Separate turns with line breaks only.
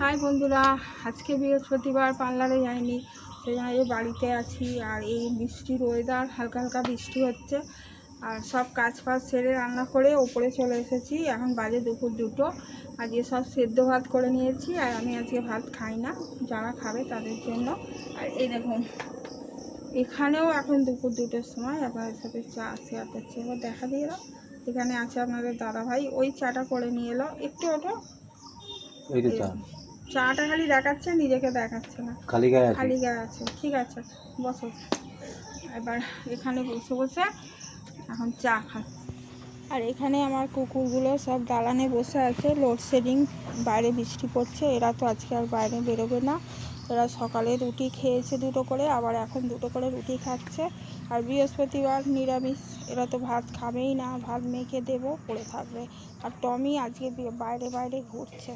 High বন্ধুরা, আজকে বৃহস্পতিবার পার্লারে যাইনি এই বাড়িতে আছি আর এই বৃষ্টির ওয়েদার হালকা হালকা বৃষ্টি হচ্ছে। আর সব কাজ ফাজ সেরে রান্না করে ওপরে চলে এসেছি, এখন বাজে দুপুর দুটো। আজকে সব সেদ্ধ ভাত করে নিয়েছি, আর আমি আজকে ভাত খাই না, যারা খাবে তাদের জন্য। আর এই দেখুন, এখানেও এখন দুপুর দুটোর সময়, আপনাদের সাথে চা শেয়ার করছি। এবার দেখা দিয়ে এখানে আছে আপনাদের দাদাভাই, ওই চাটা করে নিয়ে এলো। একটু ওটো
এই তো চা।
চাটা খালি দেখাচ্ছে নিজেকে দেখাচ্ছে না।
খালি গায়ে আছে?
খালি গায়ে আছে ঠিক আছে বসো। এবার এখানে বসে বসে এখন চা খাচ্ছি। আর এখানে আমার কুকুরগুলো সব দালানে বসে আছে লোডশেডিং বাইরে বৃষ্টি পড়ছে এরা তো আজকে আর বাইরে বেরোবে না। এরা সকালে রুটি খেয়েছে দুটো করে আবার এখন দুটো করে রুটি খাচ্ছে। আর বৃহস্পতিবার নিরামিষ এরা তো ভাত খাবেই না ভাত মেখে দেবো পড়ে থাকবে। আর টমি আজকে বাইরে বাইরে ঘুরছে।